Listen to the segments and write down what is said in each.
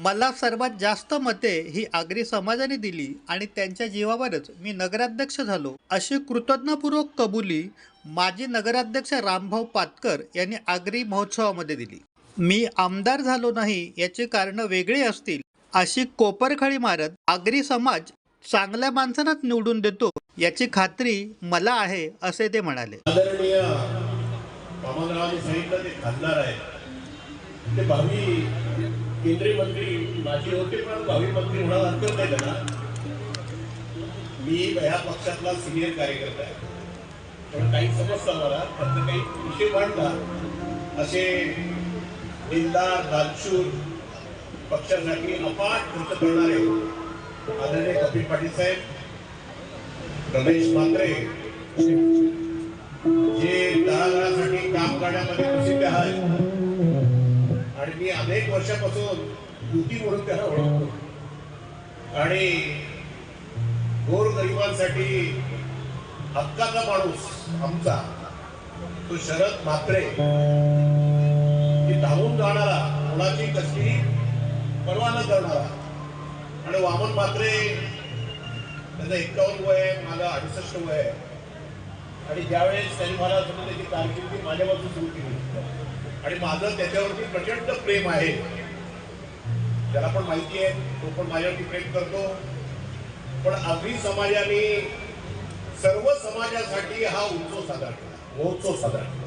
मला सर्वात जास्त मते ही आगरी समाजाने दिली आणि त्यांच्या जीवावरच मी नगराध्यक्ष झालो. अशी कृतज्ञपूर्वक कबुली माजी नगराध्यक्ष रामभाऊ पातकर यांनी आगरी महोत्सवामध्ये दिली. मी आमदार झालो नाही याची कारणं वेगळी असतील अशी कोपरखळी मारत आगरी समाज चांगल्या माणसांनाच निवडून देतो याची खात्री मला आहे असे ते म्हणाले. आदरणीय सांगितलं ते खासदार आहे ते भावी केंद्रीय मंत्री माजी होते पण भावी मंत्री होणार हरकत नाही त्यांना. मी ह्या पक्षातला सिनियर कार्यकर्ता आहे. पण काही समजतं मला फक्त काही विषय मांडला. असे दिलदार दालशूर पक्षासाठी अपाट खर्च करणारे आदरणीय कपिल पाटील साहेब रमेश मांद्रे जे दहा काम करण्यामध्ये प्रसिद्ध आहेत. आणि मी अनेक वर्षापासून युती म्हणून त्याला ओळखतो. आणि गोरगरिबांसाठी हक्काचा माणूस आमचा तो शरद म्हात्रे. की धावून जाणारा कोणाची कसली पर्वा न करणारा. आणि वामन म्हात्रे त्याचं एक्कावन्न वय आहे माझं अडुसष्ट वय आहे. आणि ज्यावेळेस त्यांनी मला समजा त्याची कारकिर्दी माझ्यापासून सुरू केली. आणि माझं त्याच्यावरती प्रचंड प्रेम आहे. त्याला पण माहिती आहे तो पण माझ्यावरती प्रेम करतो. पण आगरी समाजाने सर्व समाजासाठी हा उत्सव साजरा केला महोत्सव साजरा केला.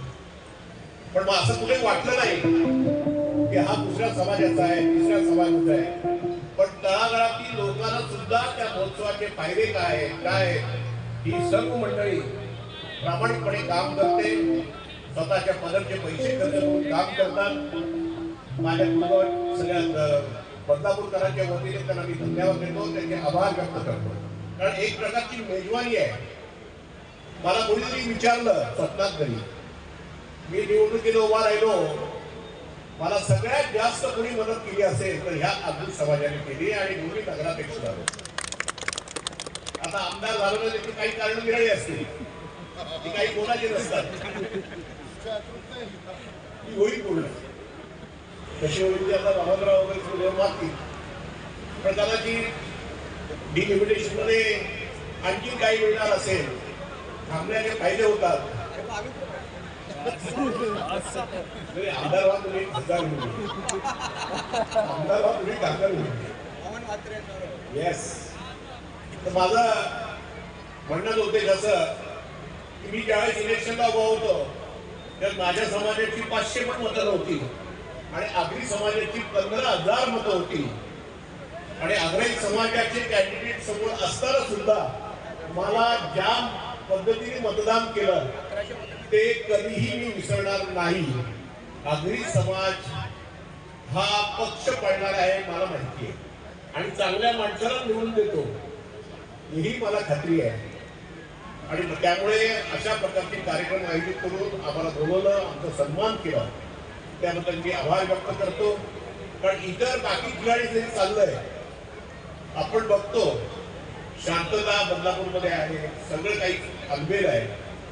पण मग असं कुठे वाटलं नाही की हा दुसऱ्या समाजाचा आहे तिसऱ्या समाजाचा आहे. पण तळागाळातील लोकांना सुद्धा त्या महोत्सवाचे फायदे काय काय ही सर्व मंडळी प्रामाणिकपणे काम करते. स्वतःच्या पदरचे पैसे खर्च करून काम करतात. माझ्या कुटुंबात सगळ्या बदलापूरकरांच्या वतीने त्यांना मी धन्यवाद देतो त्यांचे आभार व्यक्त करतो. कारण एक प्रकारची मेजवानी आहे. मला कोणीतरी विचारलं स्वप्नात घरी. मी निवडणुकीला उभा राहिलो. मला सगळ्यात जास्त कोणी मदत केली असेल तर ह्या आगरी समाजाने केली आणि दोन्ही नगरापेक्षा झालो. आता आमदार झालं त्याची काही कारण निराळी असतील. ती काही कोणाची नसतात. ती होईल पूर्ण तशी होईल ती आता रामनराव वगैरे सुद्धा मागतील. पण कदाचित डिलिमिटेशनमध्ये आणखी काही मिळणार असेल थांबण्याचे फायदे होतात. आमदार व्हा तुम्ही खासदार आमदार व्हा तुम्ही खासदार येस तर माझं म्हणणं होते असं की मी ज्यावेळेस इलेक्शनला उभा होतो तर माझ्या समाजाची पाचशे पण मतं नव्हती. आणि आगरी समाजाची पंधरा हजार मतं होती. आणि आग्रही समाजाचे कॅन्डिडेट समोर असताना सुद्धा मला ज्या पद्धतीने मतदान केलं ते कधीही मी विसरणार नाही. आगरी समाज हा पक्ष पडणार आहे मला माहिती आहे. आणि चांगल्या माणसाला निवडून देतो. ही मला खात्री आहे. आणि त्यामुळे अशा प्रकारचे कार्यक्रम आयोजित करून आम्हाला बोलवलं आमचा सन्मान केला त्याबद्दल मी आभार व्यक्त करतो. कारण इतर बाकी ठिकाणी जरी चाललंय आपण बघतो शांतता बदलापूरमध्ये आहे सगळं काही अलबेल आहे.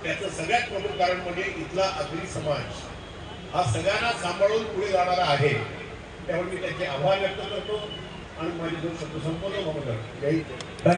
त्याचं सगळ्यात प्रमुख कारण म्हणजे इथला अग्री समाज. हा सगळ्यांना सांभाळून पुढे जाणारा आहे. त्यामुळे मी त्याचे आभार व्यक्त करतो. आणि माझे दोन शब्द संपवतो. मग जय